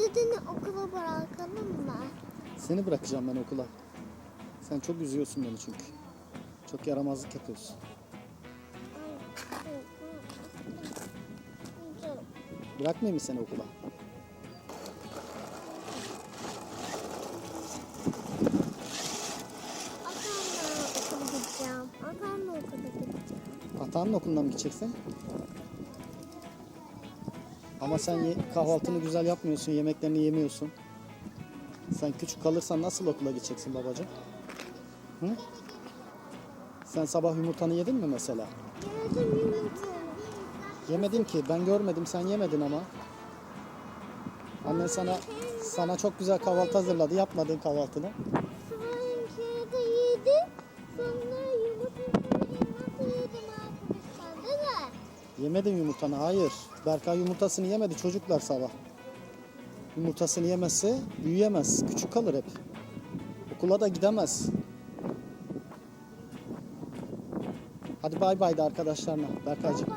Dedeni okula bırakalım mı? Seni bırakacağım ben okula. Sen çok üzüyorsun beni çünkü. Çok yaramazlık yapıyorsun. Bırakmayayım mı seni okula? Atanla okula gideceğim. Atanla okula gideceğim. Atanın okuluna mı gideceksin? Ama sen kahvaltını güzel yapmıyorsun, yemeklerini yemiyorsun. Sen küçük kalırsan nasıl okula gideceksin babacığım? Hı? Sen sabah yumurtanı yedin mi mesela? Yedim yumurta. Yemedim ki. Ben görmedim. Sen yemedin ama. Annen sana sana çok güzel kahvaltı hazırladı. Yapmadın kahvaltını. Yemedin yumurtanı. Hayır. Berkay yumurtasını yemedi çocuklar sabah. Yumurtasını yemezse büyüyemez. Küçük kalır hep. Okula da gidemez. Hadi bay bay de arkadaşlarına Berkaycığım.